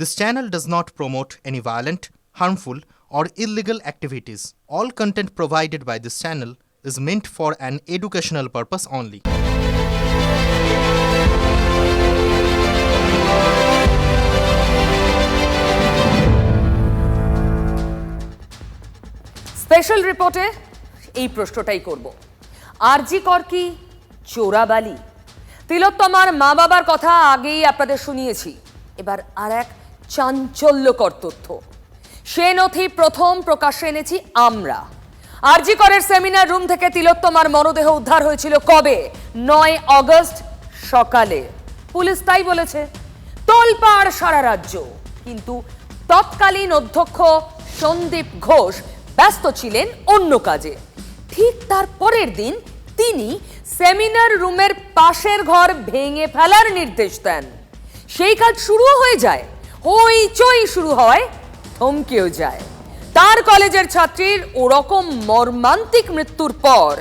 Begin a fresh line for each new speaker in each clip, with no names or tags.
This channel does not promote any violent, harmful, or illegal activities. All content provided by this channel is meant for an educational purpose only.
Special রিপোর্টে এই প্রশ্নটাই করব আরজি কর কি চোরাবালি তিলোত্তমার মা বাবার কথা আগেই আপনাদের শুনিয়েছি এবার আর এক চাঞ্চল্যকর তথ্য। সে নথি প্রথম প্রকাশ্যে এনেছি আমরা। আরজি করের সেমিনার রুম থেকে তিলোত্তমার মরদেহ উদ্ধার হয়েছিল কবে? নয় অগস্ট সকালে। পুলিশ তাই বলেছে, তোলপাড় সারা রাজ্য। কিন্তু তৎকালীন অধ্যক্ষ সন্দীপ ঘোষ ব্যস্ত ছিলেন অন্য কাজে। ঠিক তার পরের দিন তিনি সেমিনার রুমের পাশের ঘর ভেঙে ফেলার নির্দেশ দেন। সেই কাজ শুরুও হয়ে যায়। হইচই শুরু হয়, থমকেও যায়। তার কলেজের ছাত্রীর ওরকম মর্মান্তিক মৃত্যুর পর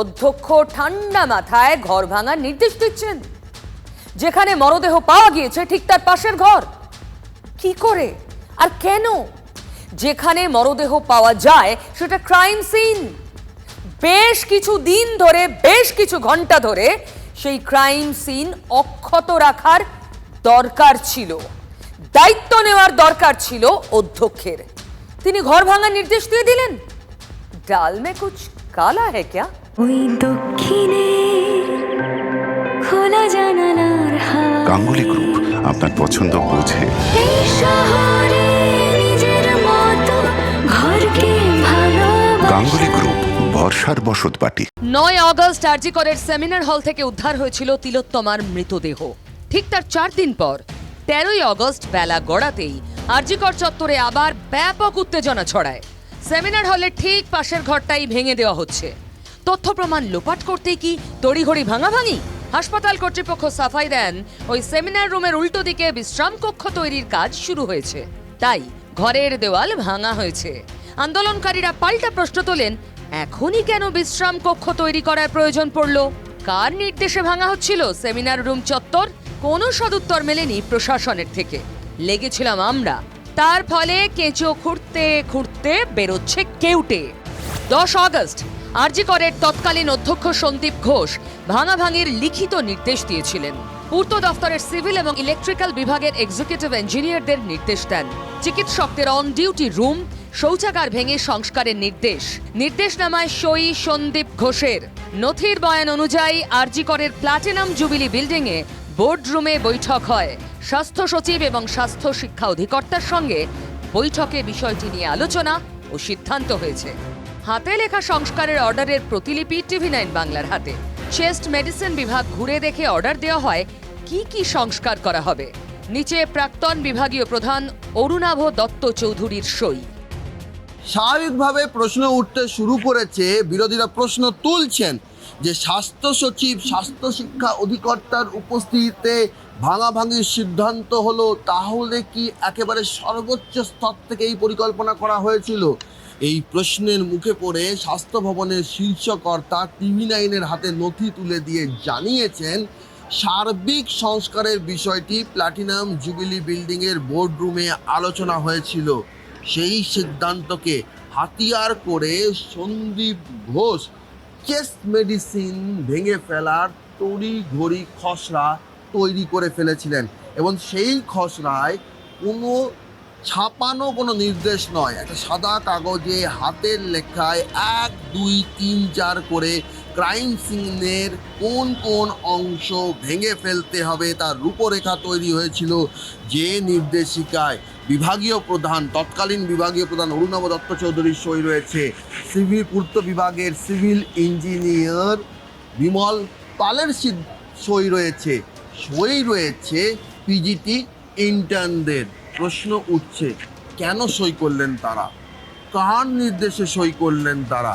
অধ্যক্ষ ঠান্ডা মাথায় ঘর ভাঙার নির্দেশ দিচ্ছেন। যেখানে মরদেহ পাওয়া গিয়েছে ঠিক তার পাশের ঘর। কি করে? আর কেন? যেখানে মরদেহ পাওয়া যায় সেটা ক্রাইম সিন বেশ কিছু দিন ধরে, বেশ কিছু ঘণ্টা ধরে সেই ক্রাইম সিন অক্ষত রাখার দরকার ছিল। দায়িত্ব নেওয়ার দরকার ছিল অধ্যক্ষের। তিনি ঘর ভাঙার নির্দেশ দিয়ে দিলেন। ডাল মে কুছ কালা হ্যাঁ ক্যা?
ওই দক্ষিণে খোলা জানালার হাওয়া
গাঙ্গুলি গ্রুপ আপনার পছন্দ বোঝে।
এই শহরে নিজের মতো ঘরকে ভালোবাসা।
গাঙ্গুলি গ্রুপ বর্ষার বসত বাটি
নয় অগস্ট আরজিকরের সেমিনার হল থেকে উদ্ধার হয়েছিল তিলোত্তমার মৃতদেহ। ঠিক তার চার দিন পর তেরোই অগস্ট বেলা গড়াতেই আরজিকর চত্বরে আবার ব্যাপক উত্তেজনা ছড়ায়। সেমিনার হলের ঠিক পাশের ঘরটাই ভেঙে দেওয়া হচ্ছে। তথ্য প্রমাণ লোপাট করতেই কি তড়িঘড়ি ভাঙাভাঙি? হাসপাতাল কর্তৃপক্ষ সাফাই দেন, ওই সেমিনার রুমের উল্টো দিকে বিশ্রাম কক্ষ তৈরির কাজ শুরু হয়েছে। তাই ঘরের দেওয়াল ভাঙা হয়েছে। আন্দোলনকারীরা পাল্টা প্রশ্ন তোলেন, এখনই কেন বিশ্রাম কক্ষ তৈরি করার প্রয়োজন পড়ল? কার নির্দেশে ভাঙা হচ্ছিল সেমিনার রুম চত্বর? কোনো সদুত্তর মেলেনি প্রশাসনের থেকে। লেগেছিলাম আমরা। তার ফলে কেঁচো খুঁড়তে খুঁড়তে বেরোচ্ছে কেউটে। দশ আগস্ট, আরজি করের তৎকালীন অধ্যক্ষ সন্দীপ ঘোষ ভাঙাভাঙির লিখিত নির্দেশ দিয়েছিলেন। পূর্ত দফতরের সিভিল এবং ইলেকট্রিক্যাল বিভাগের এক্সিকিউটিভ ইঞ্জিনিয়ারদের নির্দেশ দেন। চিকিৎসকদের অন ডিউটি রুম, শৌচাগার ভেঙে সংস্কারের নির্দেশ। নির্দেশনামায় সই সন্দীপ ঘোষের। নথির বয়ান অনুযায়ী আরজি করের প্লাটিনাম জুবিলি বিল্ডিংয়ে বোর্ড রুমে বৈঠক হয়। স্বাস্থ্য সচিব এবং স্বাস্থ্য শিক্ষা অধিকর্তার সঙ্গে বৈঠকে বিষয়টি নিয়ে আলোচনা ও সিদ্ধান্ত হয়েছে। হাতে লেখা সংস্কারের অর্ডারের প্রতিলিপি টিভি নাইন বাংলার হাতে। চেস্ট মেডিসিন বিভাগ ঘুরে দেখে অর্ডার দেওয়া হয়, কি কি সংস্কার করা হবে? নিচে প্রাক্তন বিভাগীয় প্রধান অরুণাভ দত্ত চৌধুরীর সই।
স্বাভাবিকভাবে প্রশ্ন উঠতে শুরু করেছে, বিরোধীরা প্রশ্ন তুলছেন। যে স্বাস্থ্য সচিব, স্বাস্থ্য শিক্ষা অধিকর্তার উপস্থিতিতে ভাঙাভাঙির সিদ্ধান্ত হলো, তাহলে কি একেবারে সর্বোচ্চ স্তর থেকে এই পরিকল্পনা করা হয়েছিল? এই প্রশ্নের মুখে পড়ে স্বাস্থ্য ভবনের শীর্ষকর্তা টিভি নাইনের হাতে নথি তুলে দিয়ে জানিয়েছেন, সার্বিক সংস্কারের বিষয়টি প্লাটিনাম জুবিলি বিল্ডিংয়ের বোর্ডরুমে আলোচনা হয়েছিল। সেই সিদ্ধান্তকে হাতিয়ার করে সন্দীপ ঘোষ চেস্ট মেডিসিন ভেঙে ফেলার তড়ি ঘড়ি খসড়া তৈরি করে ফেলেছিলেন। এবং সেই খসড়ায় কোনো ছাপানো কোনো নির্দেশ নয়। একটা সাদা কাগজে হাতের লেখায় এক, দুই, তিন, চার করে ক্রাইম সিনের কোন কোন অংশ ভেঙে ফেলতে হবে তার রূপরেখা তৈরি হয়েছিল যে নির্দেশিকায় বিভাগীয় প্রধান, তৎকালীন বিভাগীয় প্রধান অরুণাভ দত্ত চৌধুরীর সই রয়েছে। সিভিল পূর্ত বিভাগের সিভিল ইঞ্জিনিয়ার বিমল পালের সই রয়েছে। সই রয়েছে পিজিটি ইন্টার্নদের। প্রশ্ন উঠছে, কেন সই করলেন তারা? কার নির্দেশে সই করলেন তারা?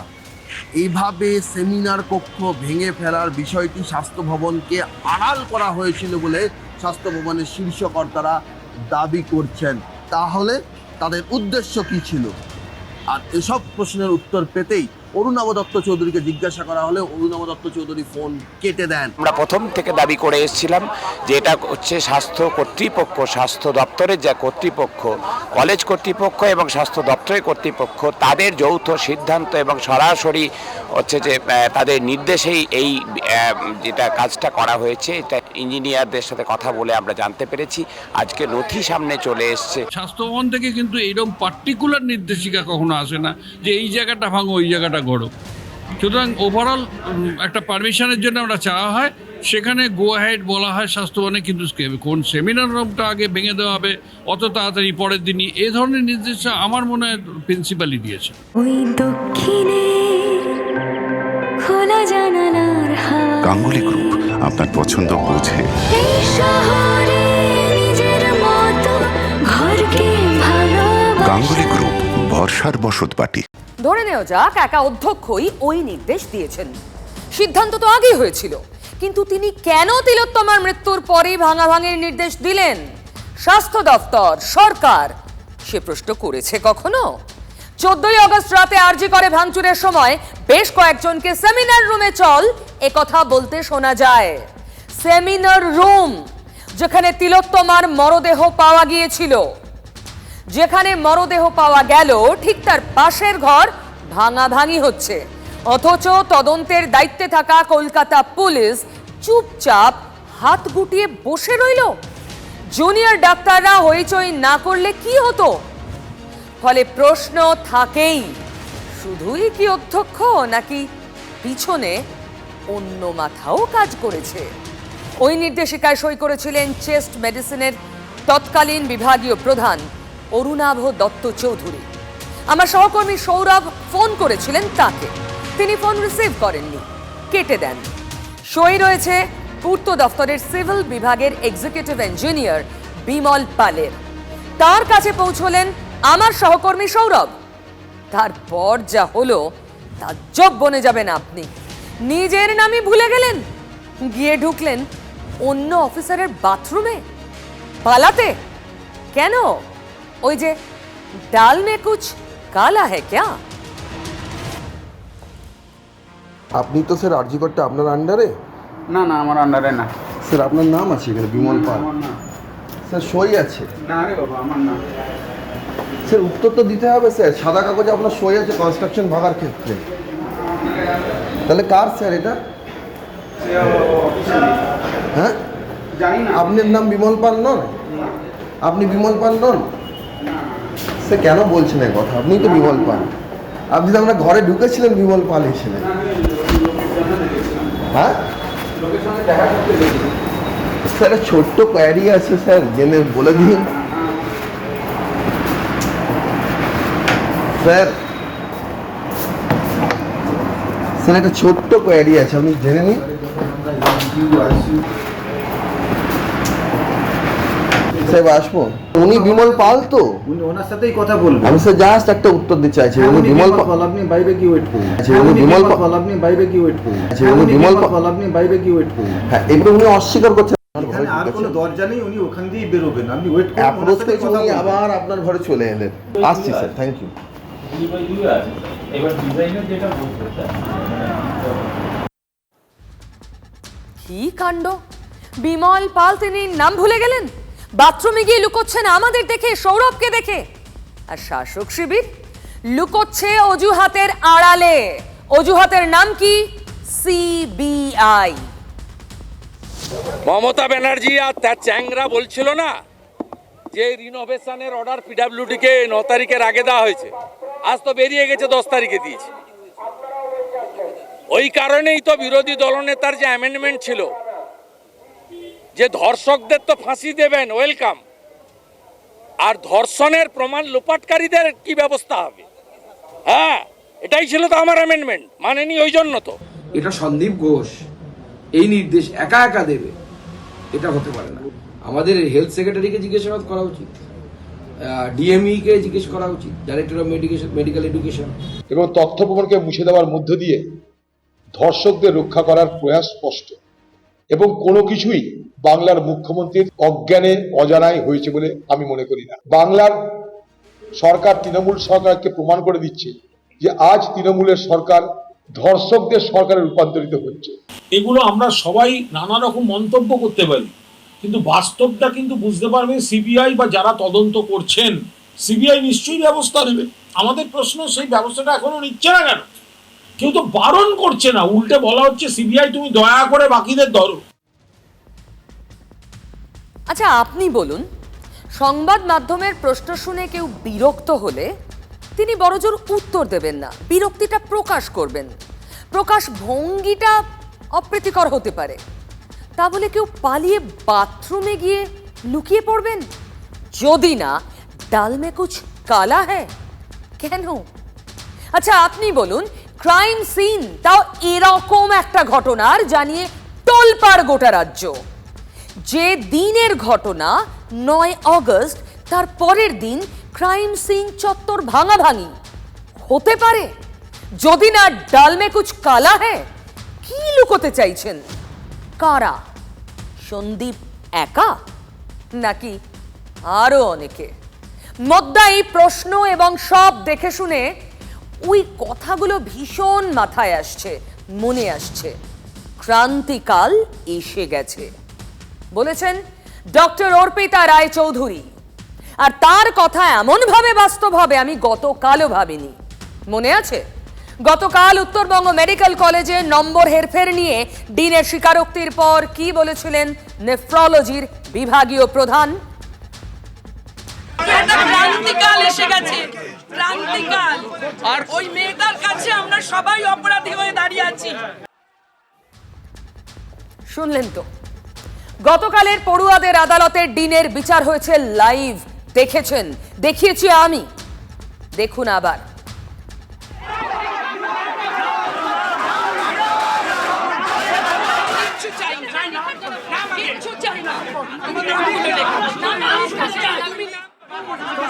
এইভাবে সেমিনার কক্ষ ভেঙে ফেলার বিষয়টি স্বাস্থ্য ভবনকে আড়াল করা হয়েছিল বলে স্বাস্থ্য ভবনের শীর্ষকর্তারা দাবি করছেন। তাহলে তাদের উদ্দেশ্য কি ছিল? আর এসব প্রশ্নের উত্তর পেতেই অরুণাব দত্ত চৌধুরীকে জিজ্ঞাসা করা হলে অরুণাব দত্ত চৌধুরী ফোন কেটে দেন।
আমরা প্রথম থেকে দাবি করে এসেছিলাম যে এটা হচ্ছে স্বাস্থ্য কর্তৃপক্ষ স্বাস্থ্য দপ্তরের যা কর্তৃপক্ষ কলেজ কর্তৃপক্ষ এবং স্বাস্থ্য দপ্তরের কর্তৃপক্ষ তাদের যৌথ সিদ্ধান্ত এবং সরাসরি হচ্ছে যে তাদের নির্দেশেই এই যেটা কাজটা করা হয়েছে এটা ইঞ্জিনিয়ারদের সাথে কথা বলে আমরা জানতে পেরেছি। আজকে নথি সামনে চলে এসছে।
স্বাস্থ্য ভবন থেকে কিন্তু এরকম পার্টিকুলার নির্দেশিকা কখনো আসে না যে এই জায়গাটা ভাঙো ওই জায়গাটা গড়ো সুতরাং ওভারঅল একটা পারমিশনের জন্য আমরা চাওয়া হয়। সেখানে গো হেড বলা হয় স্বাস্থ্য ভবনে কিন্তু কোন সেমিনার রুমটা আগে ভেঙে দেওয়া হবে অত তাড়াতাড়ি পরের দিনই এ ধরনের নির্দেশ আমার মনে হয় প্রিন্সিপালই দিয়েছে।
ওই দক্ষিণে খোলা জানালার
গাঙ্গুলি গ্রুপ আপনার পছন্দ বোঝে। গাঙ্গুলি গ্রুপ বর্ষার বসত বাটি
ধরে নেওয়া যাক, একা অধ্যক্ষই ওই নির্দেশ দিয়েছেন। সিদ্ধান্ত তো আগেই হয়েছিল। কিন্তু তিনি কেন তিলোত্তমার মৃত্যুর পরেই ভাঙাভাঙির নির্দেশ দিলেন? স্বাস্থ্য দপ্তর সরকার, সে প্রশ্ন করেছে কখনো? চোদ্দই অগস্ট রাতে আরজি করে ভাঙচুরের সময় বেশ কয়েকজনকে সেমিনার রুমে চল কথা বলতে শোনা যায়। সেমিনার রুম, যেখানে তিলোত্তমার মরদেহ পাওয়া গিয়েছিল। যেখানে মরদেহ পাওয়া গেল, ঠিক তার পাশের ঘর ভাঙাভাঙি হচ্ছে। অথচ তদন্তের দায়িত্বে থাকা কলকাতা পুলিশ চুপচাপ হাত গুটিয়ে বসে রইল। জুনিয়র ডাক্তাররা হইচই না করলে কি হতো? ফলে প্রশ্ন থাকেই, শুধুই কি অধ্যক্ষ নাকি পিছনে অন্য মাথাও কাজ করেছে? ওই নির্দেশিকায় সই করেছিলেন চেস্ট মেডিসিনের তৎকালীন বিভাগীয় প্রধান অরুণাভ দত্ত চৌধুরী। আমার সহকর্মী সৌরভ ফোন করেছিলেন তাকে। তিনি ফোন রিসিভ করেননি। কেটে দেন। সই রয়েছে পূর্ত দফতরের সিভিল বিভাগের এক্সিকিউটিভ ইঞ্জিনিয়ার বিমল পালের। তার কাছে পৌঁছলেন আমার সহকর্মী সৌরভ। তারপর যা হলো তাজ্জব বনে যাবেন আপনি। নিজের নামই ভুলে গেলেন। গিয়ে ঢুকলেন অন্য অফিসারের বাথরুমে। পালাতে? কেন? ওই যে ডাল মে কুছ কালা হ্যাঁ ক্যা?
আপনি তো স্যার আরজিকরটা আপনার আন্ডারে?
না না আমার আন্ডারে না।
স্যার আপনার নাম আছে এখানে বিমল পাল।
না
স্যার সই আছে।
না রে বাবা আমার না
স্যার উত্তর তো দিতে হবে স্যার। সাদা কাগজে আপনার সই আছে কনস্ট্রাকশন ভাগার ক্ষেত্রে। তাহলে কার স্যার এটা? হ্যাঁ?
জানি না।
আপনার নাম বিমল পাল নন? আপনি বিমল পাল নন? সে কেন বলছেন এই কথা? আপনি তো বিমল পাল। আপনি তো আমরা ঘরে ঢুকেছিলেন বিমল পাল হিসেবে। হ্যাঁ? স্যার ছোট্ট কোয়ারি আছে, স্যার, জেনে বলে দিন। স্যার স্যার, একটা ছোট্ট কোয়ারি আছে, আপনি জেনে নিন। সাহেব আসব? উনি বিমল পাল তো?
উনি ওনার সাথেই কথা বলবেন
আমি স্যার জাস্ট একটা উত্তর দিতে চাইছি উনি বিমল পাল
আপনি বাইরে কি ওয়েট করুন।
আচ্ছা, উনি বিমল পাল-
আপনি বাইরে কি ওয়েট করুন।
আচ্ছা, উনি বিমল পাল-
আপনি বাইরে কি ওয়েট করুন।
হ্যাঁ এবারে উনি অস্বীকার করছেন
আর কোনো দরজা নেই উনি ওখান দিয়েই বেরোবেন। আপনি ওয়েট করুন।
আবার আপনার ঘরে চলে এলেন। আসছি স্যার থ্যাংক ইউ
এবার ডিজাইনের যেটা বলতে
কি কাণ্ড? বিমল পাল তিনি নাম ভুলে গেলেন? বাথরুমে গিয়ে লুকোচ্ছেন আমাদের দেখে, সৌরভকে দেখে। আর শাসক শিবির লুকোচ্ছে অজুহাতের আড়ালে। অজুহাতের নাম কি? সিবিআই।
মমতা ব্যানার্জি আর তার চ্যাংরা বলছিল না যে রিনোভেশনের অর্ডার পিডাব্লিউডিকে ন তারিখের আগে দেওয়া হয়েছে। আজ তো বেরিয়ে গেছে, দশ তারিখে দিয়েছে। ওই কারণেই তো বিরোধী দলনেতার যে অ্যামেন্ডমেন্ট ছিল যে ধর্ষকদের তো ফাঁসি দেবেন ওয়েলকাম আর ধর্ষণের প্রমাণ লোপাটকারীদের কি ব্যবস্থা হবে? হ্যাঁ এটাই ছিল তো আমার অ্যামেন্ডমেন্ট মানেনি ওই জন্য তো।
এটা সন্দীপ ঘোষ এই নির্দেশ একা একা দেবে এটা হতে পারে না। আমাদের হেলথ সেক্রেটারিকে জিজ্ঞাসাবাদ করা উচিত ডিএমই কে জিজ্ঞেস করা উচিত director of medication medical education
এবং তথ্য প্রমাণকে মুছে দেওয়ার মধ্য দিয়ে ধর্ষকদের রক্ষা করার প্রয়াস স্পষ্ট। এবং কোনো কিছুই বাংলার মুখ্যমন্ত্রীর অজ্ঞানে, অজানায় হয়েছে বলে আমি মনে করি না। বাংলার সরকার তৃণমূল সরকারকে প্রমাণ করে দিচ্ছে যে আজ তৃণমূলের সরকার ধর্ষকদের সরকারে রূপান্তরিত হচ্ছে।
এগুলো আমরা সবাই নানা রকম মন্তব্য করতে পারি, কিন্তু বাস্তবটা কিন্তু বুঝতে পারবে সিবিআই বা যারা তদন্ত করছেন। সিবিআই নিশ্চয়ই ব্যবস্থা নেবে। আমাদের প্রশ্ন, সেই ব্যবস্থাটা এখনও নিচ্ছে না কেন? কেউ তো বারণ করছে না। উল্টে বলা হচ্ছে, সিবিআই, তুমি দয়া করে বাকিদের ধরো।
আচ্ছা আপনি বলুন, সংবাদ মাধ্যমের প্রশ্ন শুনে কেউ বিরক্ত হলে তিনি বড়জোর উত্তর দেবেন না, বিরক্তিটা প্রকাশ করবেন। প্রকাশ ভঙ্গিটা অপ্রীতিকর হতে পারে। তা বলে কেউ পালিয়ে বাথরুমে গিয়ে লুকিয়ে পড়বেন? যদি না ডাল মে কুছ কালা হ্যায় কেন? আচ্ছা আপনি বলুন ক্রাইম সিন, তাও এরকম একটা ঘটনার জানিয়ে তোলপাড় গোটা রাজ্য। যে দিনের ঘটনা, নয় অগস্ট, তার পরের দিন ক্রাইম সিন চত্বর ভাঙাভাঙি। হতে পারে, যদি না ডালমে কুছ কালা হ্যাঁ কি লুকোতে চাইছেন? কারা? সন্দীপ একা? নাকি আরও অনেকে? মদ্দা এই প্রশ্ন এবং সব দেখে শুনে ওই কথাগুলো ভীষণ মাথায় আসছে, মনে আসছে। ক্রান্তিকাল এসে গেছে। বলেছেন, ডক্টর অর্পিতা রায় চৌধুরী আর তার কথা এমনভাবে বাস্তব হবে আমি গতকালও ভাবিনি। মনে আছে? গতকাল উত্তরবঙ্গ মেডিকেল কলেজে নম্বর হেরফের নিয়ে ডিনের স্বীকারোক্তির পর কি বলেছিলেন নেফ্রোলজির বিভাগীয় প্রধান?
ক্রান্তিকাল এসে গেছে। ক্রান্তিকাল। আর ওই মেয়েটার কাছে আমরা সবাই অপরাধী হয়ে দাঁড়িয়ে আছি।
শুনলেন তো? গতকালের পড়ুয়াদের আদালতের ডিনের বিচার হয়েছে লাইভ। দেখেছেন? দেখিয়েছি আমি। দেখুন আবার
কিচ্ছু চাই না কিচ্ছু চাই না তুমি না বলে দেখো। না, না, কিচ্ছু চাই না। তুমি না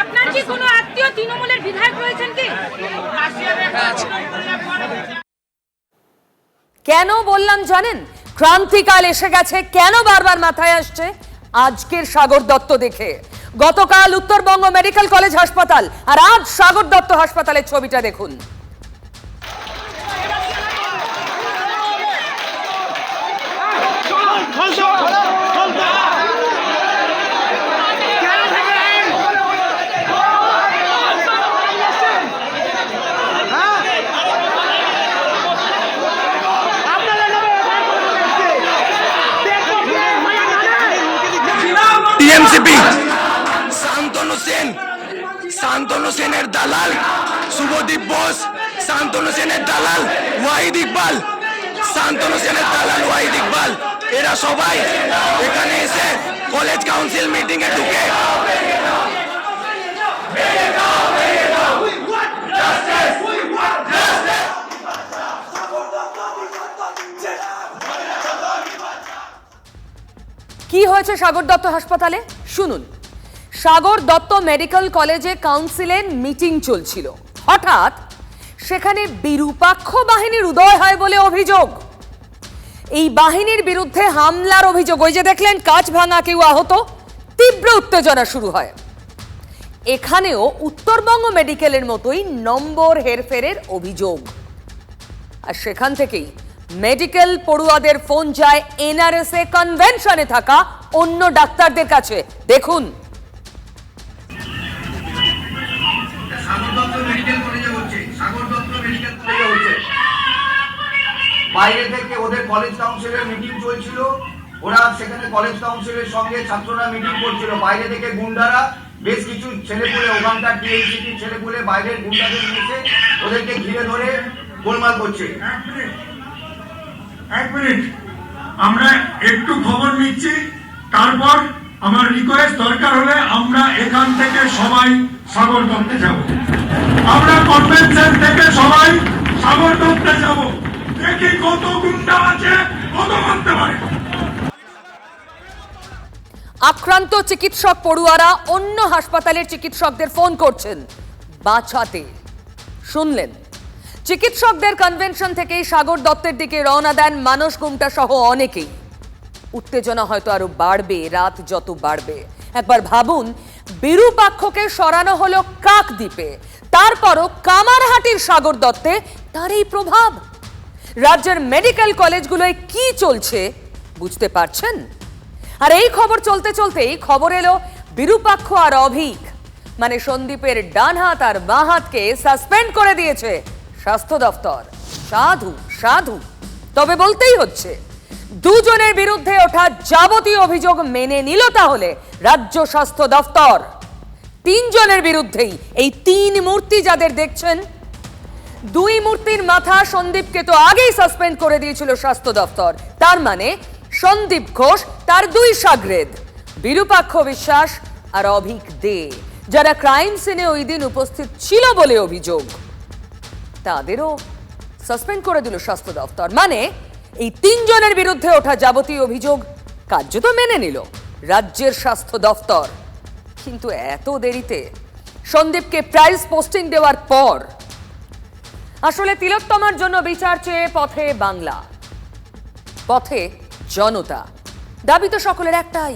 আপনার কি কোনো আত্মীয় তৃণমূলের বিধায়ক রয়েছেন কি
কেন বললাম, জানেন, ক্রান্তিকাল এসে গেছে, কেন বারবার মাথায় আসছে? আজকের সাগর দত্ত দেখে। গতকাল উত্তরবঙ্গ মেডিকেল কলেজ হাসপাতাল, আর আজ সাগর দত্ত হাসপাতালের ছবিটা দেখুন
টিএমসিপি শান্তনু সেন শান্তনু সেনের দালাল শুভদীপ বোস, শান্তনু সেনের দালাল, ওয়াহিদ ইকবাল। শান্তনু সেনের দালাল, ওয়াহিদ ইকবাল। এরা সবাই এখানে এসে কলেজ কাউন্সিল মিটিং এ ঢুকে।
কি হয়েছে সাগর দত্ত হাসপাতালে? শুনুন, সাগর দত্ত মেডিকেল কলেজে কাউন্সিলের মিটিং চলছিল। হঠাৎ সেখানে বিরূপাক্ষ বাহিনীর উদয় হয় বলে অভিযোগ। এই বাহিনীর বিরুদ্ধে হামলার অভিযোগ। ওই যে দেখলেন কাঁচ ভাঙা কেউ আহত, তীব্র উত্তেজনা শুরু হয়। এখানেও উত্তরবঙ্গ মেডিকেলের মতোই নম্বর হেরফেরের অভিযোগ। আর সেখান থেকেই মেডিকেল পড়ুয়াদের ফোন যায় এনআরএসএ কনভেনশনে থাকা অন্য ডাক্তারদের কাছে। দেখুন।
বাইরে থেকে ওদের কলেজ কাউন্সিলের মিটিং চলছিল। ওরা সেখানে কলেজ কাউন্সিলের সঙ্গে ছাত্ররা মিটিং করছিল। বাইরে থেকে গুন্ডারা, বেশ কিছু ছেলেপুলে, ওখানকার টিএইচসিটি ছেলেপুলে বাইরের গুন্ডাদের নিয়েছে ওদেরকে ঘিরে ধরে গোলমাল করছে।
এক মিনিট আমরা একটু খবর নিচ্ছি, তারপর আমার রিকোয়েস্ট দরকার হলে আমরা এখান থেকে সবাই যাব। আমরা কনভেনশন থেকে সবাই যাব। দেখি কত গুন্ডা আছে, কত মানতে পারে।
আক্রান্ত চিকিৎসক পড়ুয়ারা অন্য হাসপাতালের চিকিৎসকদের ফোন করছেন। বাছাতে। শুনলেন। চিকিৎসকদের কনভেনশন থেকেই সাগর দত্তের দিকে রওনা দেন মানস গুমটা সহ অনেকেই। উত্তেজনা হয়তো আরও বাড়বে, রাত যত বাড়বে। একবার ভাবুন বিরূপাক্ষকে সরানো হলো কাক দ্বীপে তারপরও কামারহাটির সাগর দত্তে তার এই প্রভাব। রাজ্যের মেডিকেল কলেজগুলোয় কি চলছে, বুঝতে পারছেন? আর এই খবর চলতে চলতেই খবর এলো বিরূপাক্ষ আর অভিক। মানে সন্দীপের ডান হাত আর বাঁ হাতকে সাসপেন্ড করে দিয়েছে স্বাস্থ্য দফতর। সাধু সাধু। তবে বলতেই হচ্ছে দুজনের বিরুদ্ধে ওঠা যাবতীয় অভিযোগ মেনে নিল তাহলে রাজ্য স্বাস্থ্য দফতর। তিনজনের বিরুদ্ধেই এই তিন মূর্তি যাদের দেখছেন, দুই মূর্তির মাথা সন্দীপকে তো আগেই সাসপেন্ড করে দিয়েছিল স্বাস্থ্য দফতর। তার মানে সন্দীপ ঘোষ, তার দুই সাগরেদ, বিরূপাক্ষ বিশ্বাস আর অভিক দে, যারা ক্রাইম সিনে ওই দিন উপস্থিত ছিল বলে অভিযোগ। তাদেরও সাসপেন্ড করে দিল স্বাস্থ্য দফতর। মানে এই তিনজনের বিরুদ্ধে ওঠা যাবতীয় অভিযোগ কার্যত মেনে নিল রাজ্যের স্বাস্থ্য দফতর। কিন্তু এত দেরিতে সন্দীপকে প্রাইজ পোস্টিং দেওয়ার পর আসলে তিলোত্তমার জন্য বিচার চেয়ে পথে বাংলা, পথে জনতা। দাবি তো সকলের একটাই,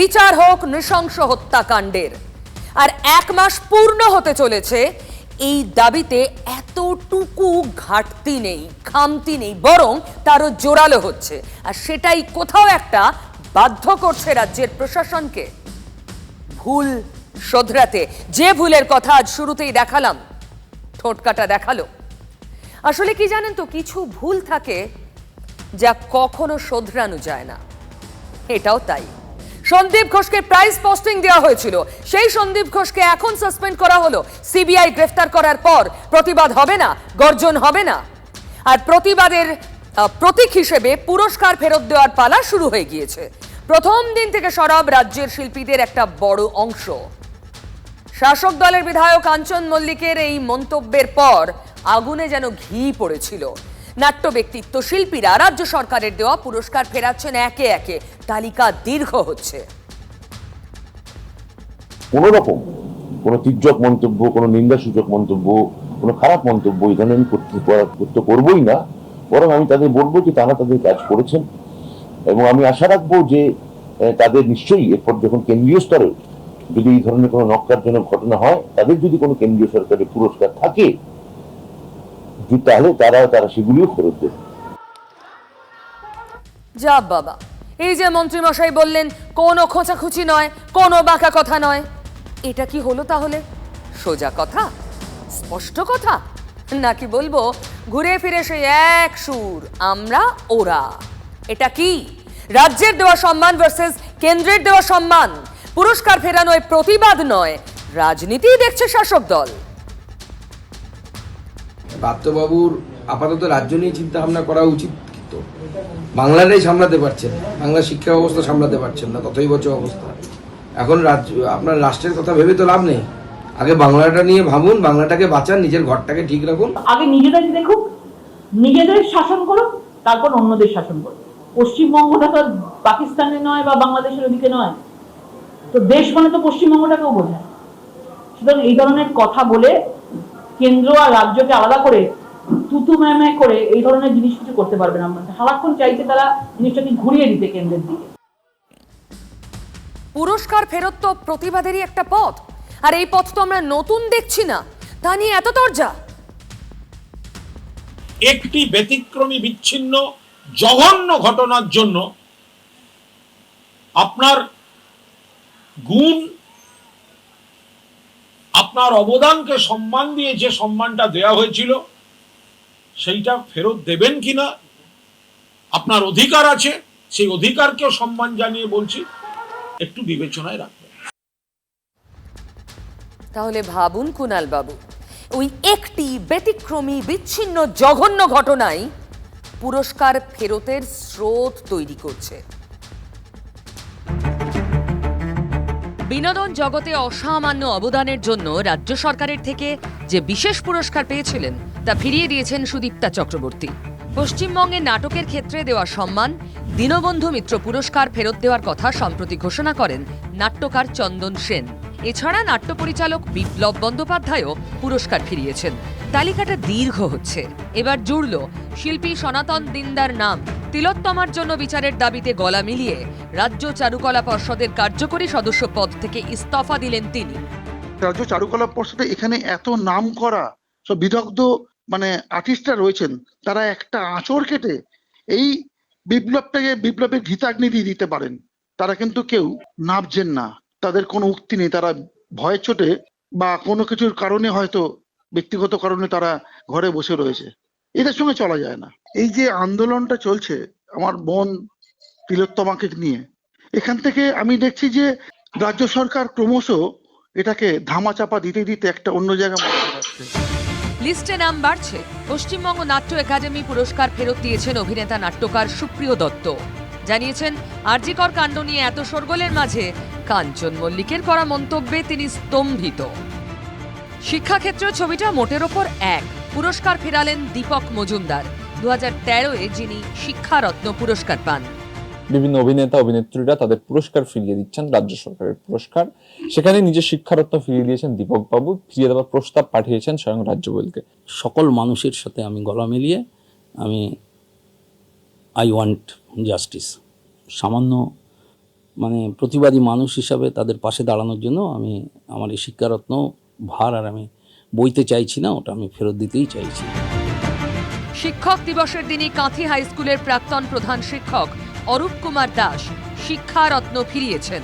বিচার হোক নৃশংস হত্যাকাণ্ডের। আর এক মাস পূর্ণ হতে চলেছে এই দাবিতে এতটুকু ঘাটতি নেই, খামতি নেই, বরং তারও জোরালো হচ্ছে। আর সেটাই কোথাও একটা বাধ্য করছে রাজ্যের প্রশাসনকে। ভুল শোধরাতে। যে ভুলের কথা আজ শুরুতেই দেখালাম ঠোঁটকাটা দেখাল। আসলে কি জানেন তো, কিছু ভুল থাকে যা কখনো শোধরানো যায় না। এটাও তাই। সন্দীপ ঘোষকে প্রাইজ পোস্টিং দেওয়া হয়েছিল। সেই সন্দীপ ঘোষকে এখন সাসপেন্ড করা হলো। সিবিআই গ্রেফতার করার পর প্রতিবাদ হবে না, গর্জন হবে না। আর প্রতিবাদের প্রতীক হিসেবে পুরস্কার ফেরত দেওয়ার পালা শুরু হয়ে গিয়েছে। প্রথম দিন থেকে সরব রাজ্যের শিল্পীদের একটা বড় অংশ। শাসক দলের বিধায়ক কাঞ্চন মল্লিকের এই মন্তব্যের পর আগুনে যেন ঘি পড়েছিল। নাট্য ব্যক্তিত্ব শিল্পীরা রাজ্য সরকারের দেওয়া পুরস্কার ফেরাচ্ছেন একে একে। তালিকা দীর্ঘ হচ্ছে।
কোনো রকম কোনো তির্যক মন্তব্য কোনো নিন্দাসূচক মন্তব্য কোনো খারাপ মন্তব্য এখানে আমি করতে করা- করতে করবোই না। বরং আমি তাদের বলব যে তারা তাদের কাজ করেছেন। এবং আমি আশা রাখব যে তাদের নিশ্চয়ই এরপর যখন কেন্দ্রীয় স্তরে যদি এই ধরনের কোনো নক্কারজনক ঘটনা হয় তাদের যদি কোনো কেন্দ্রীয় সরকারের পুরস্কার থাকে তাহলে তারা তারা সেগুলিও ফেরত দেবে।
যা বাবা। এই যে মন্ত্রীমশাই বললেন, কোনো খোঁচাখুচি নয়, কোনো বাঁকা কথা নয়। এটা কি হলো তাহলে? সোজা কথা? স্পষ্ট কথা? নাকি বলব, ঘুরে ফিরে সেই এক সুর, আমরা, ওরা? এটা কি? রাজ্যের দেওয়া সম্মান ভার্সেস কেন্দ্রের দেওয়া সম্মান? পুরস্কার ফেরানোয় প্রতিবাদ নয়, রাজনীতি দেখছে শাসক দল।
পার্থবাবুর আপাতত রাজ্য নিয়ে চিন্তা ভাবনা করা উচিত। তো। বাংলাটাই সামলাতে পারছেন না। বাংলার শিক্ষা ব্যবস্থা সামলাতে পারছেন না। ততই বছর অবস্থা। এখন রাজ্য আপনার রাষ্ট্রের কথা ভেবে তো লাভ নেই। আগে বাংলাটা নিয়ে ভাবুন, বাংলাটাকে বাঁচান, নিজের ঘরটাকে ঠিক রাখুন।
আগে নিজেদের দেখুক, নিজেদের শাসন করুক, তারপর অন্যদের শাসন করুক। পশ্চিমবঙ্গটা তো পাকিস্তানে নয় বা বাংলাদেশের ওদিকে নয়। তো দেশ মানে তো পশ্চিমবঙ্গটাকেও বোঝায়। সুতরাং এই ধরনের কথা বলে কেন্দ্র আর রাজ্যকে আলাদা করে তুতু ম্যামে করে এই ধরনের জিনিস কিছু করতে পারবে না। সারাক্ষণ চাইছে তারা জিনিসটাকে ঘুরিয়ে দিতে কেন্দ্রের দিকে।
পুরস্কার ফেরত তো প্রতিবাদেরই একটা পথ। আর এই পথ তো আমরা নতুন দেখছি না। তা নিয়ে এত তরজা।
একটি ব্যতিক্রমী বিচ্ছিন্ন জঘন্য ঘটনার জন্য আপনার গুণ আপনার অবদানকে সম্মান দিয়ে যে সম্মানটা দেয়া হয়েছিল সেইটা ফেরত দেবেন কিনা? আপনার অধিকার আছে সেই অধিকারকেও সম্মান জানিয়ে বলছি একটু বিবেচনায় রাখবেন।
তাহলে ভাবুন কুনাল বাবু ওই একটি ব্যতিক্রমী বিচ্ছিন্ন জঘন্য ঘটনাই পুরস্কার ফেরতের স্রোত তৈরি করছে। বিনোদন জগতে অসামান্য অবদানের জন্য রাজ্য সরকারের থেকে যে বিশেষ পুরস্কার পেয়েছিলেন তা ফিরিয়ে দিয়েছেন সুদীপ্তা চক্রবর্তী। পশ্চিমবঙ্গে নাটকের ক্ষেত্রে দেওয়া সম্মান, দীনবন্ধু মিত্র পুরস্কার ফেরত দেওয়ার কথা সম্প্রতি ঘোষণা করেন নাট্যকার চন্দন সেন। এছাড়া নাট্য পরিচালক বিপ্লব বন্দ্যোপাধ্যায়ও পুরস্কার ফিরিয়েছেন। তালিকাটা দীর্ঘ হচ্ছে। এবার জুড়ল, শিল্পী সনাতন দিনদার নাম, তিলোত্তমার জন্য বিচারের দাবিতে গলা মিলিয়ে রাজ্য চারুকলা পর্ষদের কার্যকরী সদস্য পদ থেকে ইস্তফা দিলেন তিনি।
রাজ্য চারুকলা পর্ষদে এখানে এত নাম করা সব বিদগ্ধ মানে আর্টিস্টরা রয়েছেন, তারা একটা আঁচড় কেটে এই বিপ্লবটাকে বিপ্লবের ঘিতাগ্নি দিয়ে দিতে পারেন। তারা কিন্তু কেউ নাবছেন না, তাদের কোনো উক্তি নেই, তারা ভয়ের চোটে বা কোনো কিছুর কারণে হয়তো, ব্যক্তিগত কারণে তারা ঘরে বসে রয়েছে। এদের সঙ্গে চলা যায় না। এই যে আন্দোলনটা চলছে, আমার বোন তিলোত্তমাকে নিয়ে, এখান থেকে আমি দেখছি যে রাজ্য সরকার ক্রমশ এটাকে ধামাচাপা দিতে দিতে একটা অন্য জায়গায়
লিস্টে নাম বাড়ছে। পশ্চিমবঙ্গ নাট্য একাডেমি পুরস্কার ফেরত দিয়েছেন অভিনেতা নাট্যকার সুপ্রিয় দত্ত। জানিয়েছেন, আরজিকর কাণ্ড নিয়ে এত শোরগোলের মাঝে কাঞ্চন মল্লিকের করা মন্তব্যে তিনি স্তম্ভিত। শিক্ষাক্ষেত্রে ছবিটা মোটের ওপর এক। পুরস্কার ফেরালেন দীপক মজুমদার। দু হাজার তেরোয় যিনি শিক্ষারত্ন পুরস্কার পান।
বিভিন্ন অভিনেতা অভিনেত্রীরা তাদের পুরস্কার ফিরিয়ে দিচ্ছেন রাজ্য সরকারের পুরস্কার। সেখানে নিজের শিক্ষারত্ন ফিরিয়ে দিয়েছেন দীপক বাবু ফিরিয়ে দেওয়ার প্রস্তাব পাঠিয়েছেন স্বয়ং রাজ্যপালকে
সকল মানুষের সাথে আমি গলা মিলিয়ে আমি আই ওয়ান্ট জাস্টিস সামান্য মানে প্রতিবাদী মানুষ হিসাবে তাদের পাশে দাঁড়ানোর জন্য আমি আমার এই শিক্ষারত্ন ভার আর আমি বইতে চাইছি না ওটা আমি ফেরত দিতেই চাইছি।
শিক্ষক দিবসের দিনই কাঁথি হাই স্কুলের প্রাক্তন প্রধান শিক্ষক অরূপ কুমার দাস শিক্ষারত্ন ফিরিয়েছেন।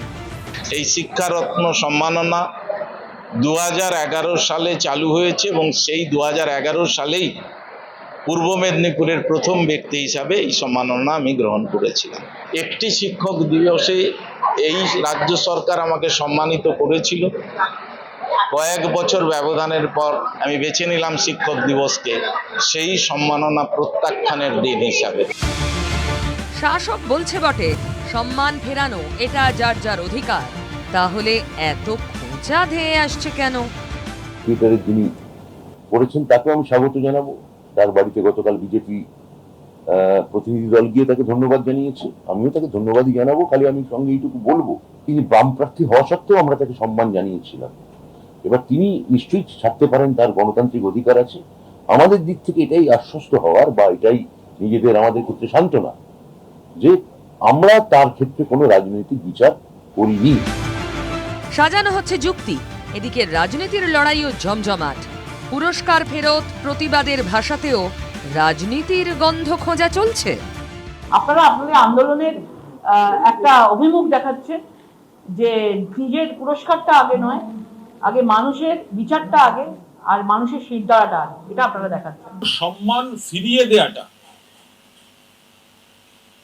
এই শিক্ষারত্ন সম্মাননা দু হাজার এগারো সালে চালু হয়েছে এবং সেই দু হাজার এগারো সালেই পূর্ব মেদিনীপুরের প্রথম ব্যক্তি হিসাবে এই সম্মাননা আমি গ্রহণ করেছিলাম। একটি শিক্ষক দিবসে এই রাজ্য সরকার আমাকে সম্মানিত করেছিল। কয়েক বছর ব্যবধানের পর আমি বেছে নিলাম শিক্ষক দিবসকে, সেই সম্মাননা প্রত্যাখ্যানের দিন হিসাবে।
শাসক বলছে বটে, সম্মান ফেরানো, এটা যার যার অধিকার। তাহলে এত খোঁচা ধেয়ে আসছে কেন?
টুইটারে যিনি করেছেন, তাকেও আমি স্বাগত জানাব। তার বাড়িতে গতকাল বিজেপি প্রতিনিধি দল গিয়ে তাকে ধন্যবাদ জানিয়েছে। আমিও তাকে ধন্যবাদই জানাব, খালি আমি সঙ্গে এইটুকু বলব, তিনি বাম প্রার্থী হওয়া সত্ত্বেও আমরা তাকে সম্মান জানিয়েছিলাম। এবার তিনি নিশ্চয়ই ছাড়তে পারেন, তার গণতান্ত্রিক অধিকার আছে। আমাদের দিক থেকে এটাই আশ্বস্ত হওয়ার বা এটাই নিজেদের, আমাদের ক্ষেত্রে সান্ত্বনা। যে আমরা তার ক্ষেত্রে কোনো রাজনৈতিক বিচার করিনি।
সাজানো হচ্ছে যুক্তি এদিকে রাজনীতির লড়াইও জমজমাট। পুরস্কার ফেরত প্রতিবাদের ভাষাতেও রাজনীতির গন্ধ খোঁজা চলছে।
আপনারা আপনাদের আন্দোলনের আহ, একটা অভিমুখ দেখাচ্ছে যে নিজের পুরস্কারটা আগে নয় আগে মানুষের বিচারটা আগে আর মানুষের সিদ্ধারাটা আগে। এটা আপনারা দেখাচ্ছেন।
সম্মান ফিরিয়ে দেয়াটা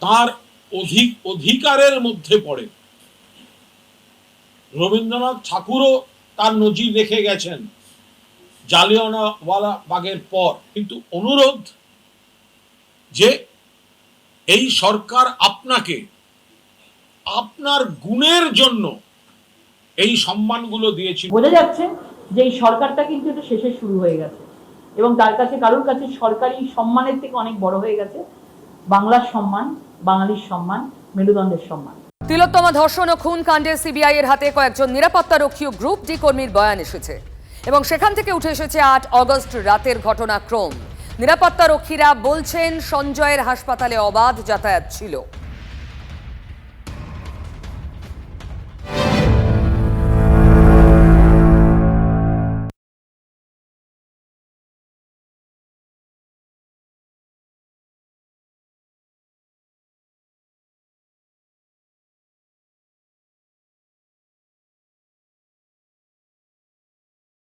তার অধিক, অধিকারের মধ্যে পড়ে। রবীন্দ্রনাথ ঠাকুরও তার নজির রেখে গেছেন জালিয়ানওয়ালা বাগের পর। কিন্তু অনুরোধ যে এই সরকার আপনাকে, আপনার গুণের জন্য এই সম্মানগুলো দিয়েছিল।
বোঝা যাচ্ছে যে এই সরকারটা কিন্তু এটা শেষে শুরু হয়ে গেছে। এবং তার কাছে, কারোর কাছে সরকারি সম্মানের থেকে অনেক বড় হয়ে গেছে। বাংলার সম্মান, বাঙালির সম্মান, মেরুদণ্ডের সম্মান।
তিলোত্তমা ধর্ষণ ও খুন কাণ্ডে সিবিআই এর হাতে কয়েকজন নিরাপত্তা রক্ষী গ্রুপ ডি কর্মীর বয়ান এসেছে। এবং সেখান থেকে উঠে এসেছে আট অগস্ট রাতের ঘটনাক্রম। নিরাপত্তা রক্ষীরা বলছেন, সঞ্জয়ের হাসপাতালে অবাধ যাতায়াত ছিল।